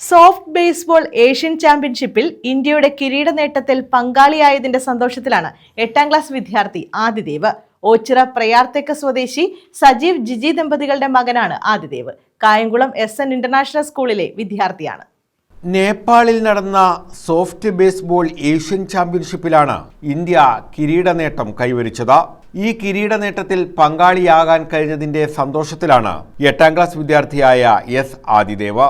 Soft baseball Asian ചാമ്പ്യൻഷിപ്പിൽ ഇന്ത്യയുടെ കിരീട നേട്ടത്തിൽ പങ്കാളിയായതിന്റെ സന്തോഷത്തിലാണ് എട്ടാം ക്ലാസ് വിദ്യാർത്ഥി ആദിദേവ്. ഓച്ചിറ പ്രയാർത്തേക്ക സ്വദേശി സജീവ് ജിജി ദമ്പതികളുടെ മകനാണ് Adidev. Kayamkulam S N international സ്കൂളിലെ വിദ്യാർത്ഥിയാണ്. നേപ്പാളിൽ നടന്ന സോഫ്റ്റ് ബേസ്ബോൾ ഏഷ്യൻ ചാമ്പ്യൻഷിപ്പിലാണ് ഇന്ത്യ കിരീട നേട്ടം കൈവരിച്ചത്. ഈ കിരീട നേട്ടത്തിൽ പങ്കാളിയാകാൻ കഴിഞ്ഞതിന്റെ സന്തോഷത്തിലാണ് എട്ടാം ക്ലാസ് വിദ്യാർത്ഥിയായ S Adidev.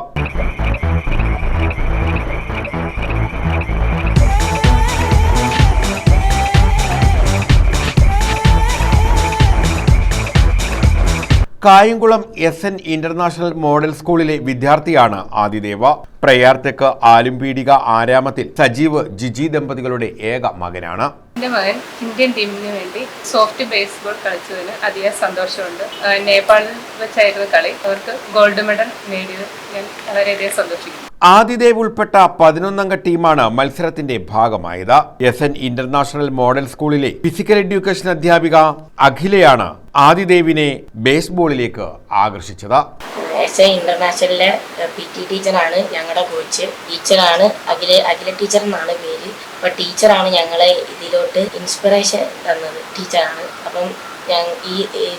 Kayamkulam S N international model സ്കൂളിലെ വിദ്യാർത്ഥിയാണ് ആദിദേവ. പ്രയാർത്തേക്ക് ആലുംപീടിക ആരാമത്തിൽ സജീവ് ജിജി ദമ്പതികളുടെ ഏക മകനാണ്. എന്റെ മകൻ ഇന്ത്യൻ ടീമിന് വേണ്ടി സോഫ്റ്റ് ബേസ്ബോൾ കളിച്ചതിന് അധികം സന്തോഷമുണ്ട്. നേപ്പാളിൽ വെച്ചായിരുന്നു കളി. അവർക്ക് ഗോൾഡ് മെഡൽ നേടിയത് ഞാൻ വളരെയധികം സന്തോഷിക്കുന്നു. ആദിദേവ് ഉൾപ്പെട്ട പതിനൊന്നംഗ ടീമാണ് മത്സരത്തിന്റെ ഭാഗമായത്. എസ് എൻ ഇന്റർനാഷണൽ മോഡൽ സ്കൂളിലെ ഫിസിക്കൽ എഡ്യൂക്കേഷൻ അധ്യാപിക അഖിലയാണ് ആദിദേവിനെ ബേസ്ബോളിലേക്ക് ആകർഷിച്ചത്. എസ് എ ഇന്റർനാഷണലിലെ പി ടി ടീച്ചറാണ് ഞങ്ങളുടെ കോച്ച് ടീച്ചറാണ് അഖില അഖില ടീച്ചർ എന്നാണ് പേര്. അപ്പോൾ ടീച്ചറാണ് ഞങ്ങളെ ഇതിലോട്ട് ഇൻസ്പിറേഷൻ തന്നത് ടീച്ചറാണ് അപ്പം ഈ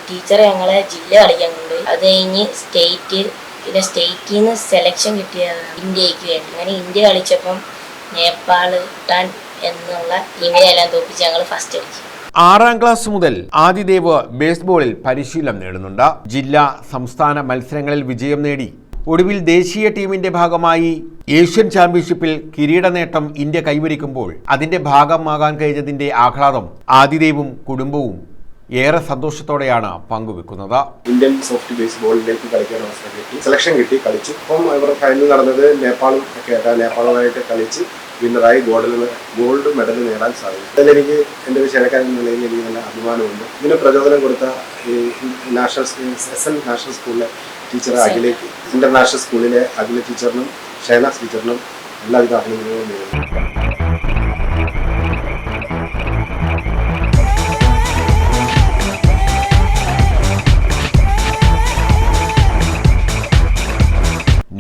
ടീച്ചർ ഞങ്ങളെ ജില്ല കളിക്കാൻ കൊണ്ട് അത് കഴിഞ്ഞ് സ്റ്റേറ്റ് പിന്നെ സ്റ്റേറ്റിൽ നിന്ന് സെലക്ഷൻ കിട്ടിയത് ഇന്ത്യയ്ക്ക് വേണ്ടി. അങ്ങനെ ഇന്ത്യ കളിച്ചപ്പം നേപ്പാൾ ഭൂട്ടാൻ എന്നുള്ള ടീമിനെല്ലാം തോപ്പിച്ച് ഞങ്ങൾ ഫസ്റ്റ് അടിച്ചു. ആറാം ക്ലാസ് മുതൽ ആദിദേവ് ബേസ്ബോളിൽ പരിശീലനം നേടുന്നുണ്ട്. ജില്ലാ സംസ്ഥാന മത്സരങ്ങളിൽ വിജയം നേടി. ഒടുവിൽ ദേശീയ ടീമിന്റെ ഭാഗമായി ഏഷ്യൻ ചാമ്പ്യൻഷിപ്പിൽ കിരീട നേട്ടം ഇന്ത്യ കൈവരിക്കുമ്പോൾ അതിന്റെ ഭാഗമാകാൻ കഴിഞ്ഞതിന്റെ ആഹ്ലാദം ആദിദേവും കുടുംബവും ഏറെ സന്തോഷത്തോടെയാണ് പങ്കുവെക്കുന്നത്. ഇന്ത്യൻ സോഫ്റ്റ് ബേസ്ബോളിലേക്ക് കളിക്കാൻ അവസരം കിട്ടി. സെലക്ഷൻ കിട്ടി കളിച്ചു. അപ്പം ഇവർ ഫൈനൽ നടന്നത് നേപ്പാളും ഒക്കെ ആയിട്ട് നേപ്പാളുമായിട്ട് കളിച്ച് വിന്നറായി ഗോൾഡ് ഗോൾഡ് മെഡൽ നേടാൻ സാധിച്ചു. അതിലെനിക്ക് എന്റെ ഒരു എന്ന നിലയിൽ എനിക്ക് നല്ല അഭിമാനമുണ്ട്. ഇതിന് പ്രചോദനം കൊടുത്ത ഈ നാഷണൽ എസ് എൻ നാഷണൽ സ്കൂളിലെ ടീച്ചർ അഖിലേക്ക് ഇന്റർനാഷണൽ സ്കൂളിലെ അഖില ടീച്ചറിനും ഷൈനാസ് ടീച്ചറിനും എല്ലാവിധ അഭിനന്ദനങ്ങളും നേരുന്നു.